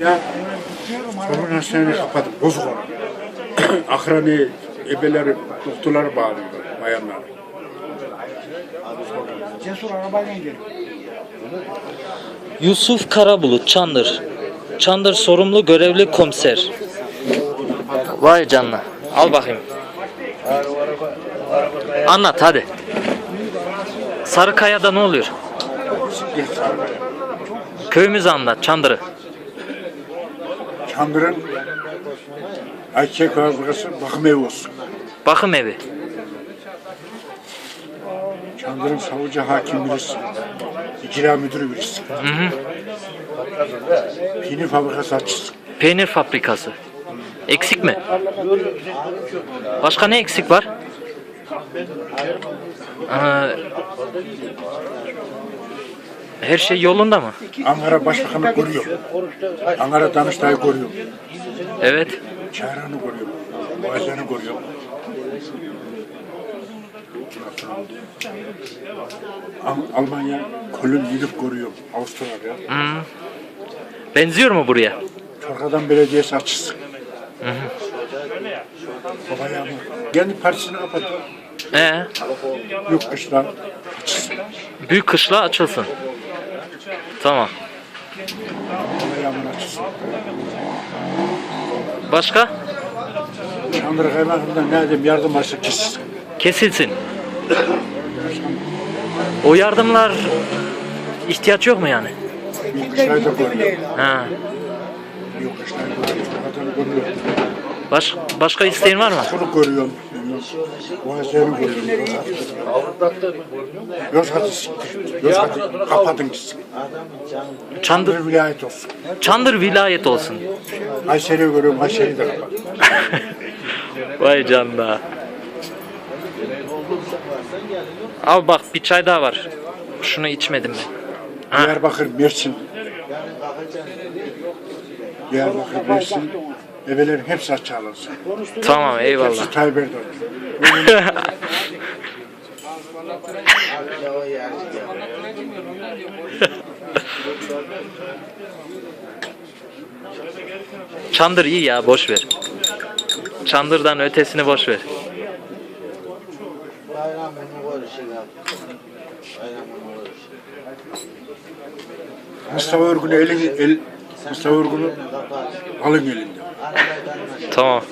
Ya sorun hastaneyi kapatıp bozuk olan. Akrani, ebeleri, doktorları bağlıyorlar, bayanlar. Cesur arabayla geliyor. Yusuf Karabulut Çandır. Çandır sorumlu görevli komiser. Vay canına. Al bakayım. Anlat hadi. Sarıkaya'da ne oluyor? Köyümüzü anlat Çandır'ı. Çandır'ın Ayçiçek fabrikası bakım evi olsun. Bakım evi. Çandır'ın savcı hakim birisi. İcra müdürü birisi. Hı hı. Peynir fabrikası açılsın. Peynir fabrikası. Eksik mi? Başka ne eksik var? Ee, her şey yolunda mı? Ankara Başbakanı koruyor. Ankara Danıştay'ı koruyor. Evet. Çağrı'nı koruyor. Boğazlarını koruyor. Al- Almanya Köln gidip koruyor. Avustralya. Hmm. Benziyor mu buraya? Çorkadan belediyesi açılsın. Baba yağmur. Kendi partisini kapattı. Ee, Yok kışla açılsın. büyük kışla açılsın. Tamam. Başka? Çandır kaymakında ne edeyim yardım varsa kesilsin. Kesilsin. O yardımlar ihtiyaç yok mu yani? Yok kışlayı da koruyor. Ha. Yok kışlayı koruyor. Baş, başka isteğin var mı? Şunu koruyorum. Boğazlarını koruyorum. Yozgat'ı siktir. Yozgat'ı kapatın gitsin. Çandır, Çandır vilayet olsun. Çandır vilayet olsun. Kayseri'yi görüyorum, Kayseri'yi de kapat. Vay canına. Al bak bir çay daha var. Şunu içmedim ben. Ha, Diyarbakır, Mersin. Diyarbakır, Mersin. Ebelerin hepsi açığa alınsın. tamam eyvallah. Hepsi Tayyip Erdoğan. Çandır iyi ya boş ver. Çandırdan ötesini boş ver. Bayram günü konuşuyor abi. Mustafa Örgün'ü elin, el, Mustafa Örgün'ü alın elinde. Tamam.